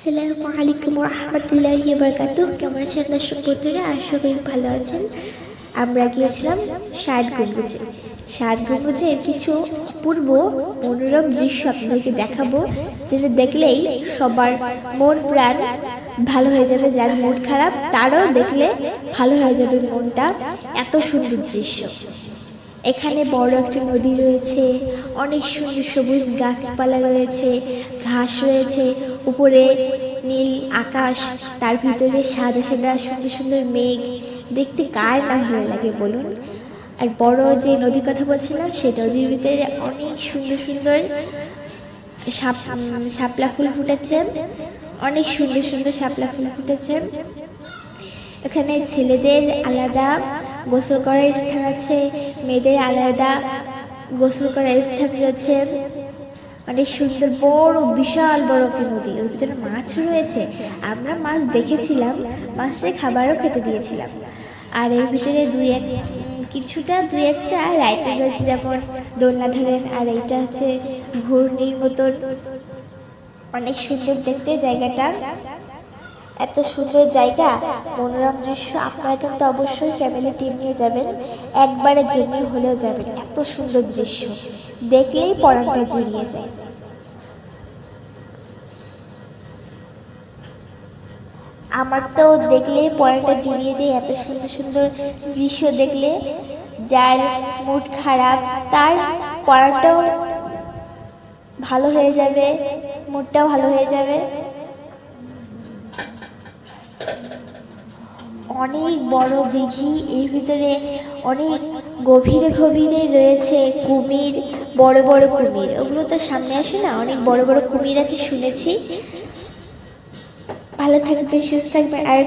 আসসালামু আলাইকুম রহমতুল্লাহি বরকাত কেমন আছেন দর্শক বন্ধুরা? আশা করি ভালো আছেন। আমরা গিয়েছিলাম ষাট গম্বুজে। ষাট গম্বুজের কিছু পূর্ব মনোরম দৃশ্য আপনাদেরকে দেখাবো, যেটা দেখলেই সবার মন প্রাণ ভালো হয়ে যাবে, যার মন খারাপ, তারও দেখলে ভালো হয়ে যাবে মনটা। এত সুন্দর দৃশ্য। এখানে বড় একটা নদী রয়েছে, অনেক সুন্দর সবুজ গাছপালা রয়েছে, ঘাস রয়েছে উপরে নীল আকাশ, তার ভিতরে সাদা সাদা সুন্দর সুন্দর মেঘ। দেখতে কার না ভালো লাগে বলুন? আর বড় যে নদীর কথা বলছিলাম সে নদীর ভিতরে অনেক সুন্দর সুন্দর সাপ শাপলা ফুল ফুটেছে। অনেক সুন্দর সুন্দর শাপলা ফুল ফুটেছে। এখানে ছেলেদের আলাদা গোসল করার স্থান আছে, মেয়েদের আলাদা গোসল করার স্থান রয়েছে। অনেক সুন্দর, বড়, বিশাল, বড় একটি নদী। ওর ভিতরে মাছ রয়েছে। আমরা মাছ দেখেছিলাম, মাছটা খাবারও খেতে দিয়েছিলাম। আর এর ভিতরে দুই এক, কিছুটা, দুই একটা রাইটার রয়েছে, যেমন দোলনা ধরেন, আর এইটা হচ্ছে ঘূর্ণির মতন। অনেক সুন্দর দেখতে জায়গাটা। এত সুন্দর জায়গা, মনোরম দৃশ্য, আপনারা কিন্তু অবশ্যই ফ্যামিলি টিম নিয়ে যাবেন। একবারের জন্য হলেও যাবেন। এত সুন্দর দৃশ্য। দেখলেই পরানটা জড়িয়ে যায়। আমার তো দেখলে পড়াটা জড়িয়ে যায়, এত সুন্দর সুন্দর দৃশ্য দেখলে যার মুড খারাপ, তার পড়াটাও ভালো হয়ে যাবে, মুডটাও ভালো হয়ে যাবে। অনেক বড় দিঘি, এর ভিতরে অনেক গভীরে গভীরে রয়েছে কুমির, বড় বড় কুমির। ওগুলো তো সামনে আসে না? অনেক বড় বড় কুমির আছে, শুনেছি। ভালো থাকবে সুস্থ থাকবে আর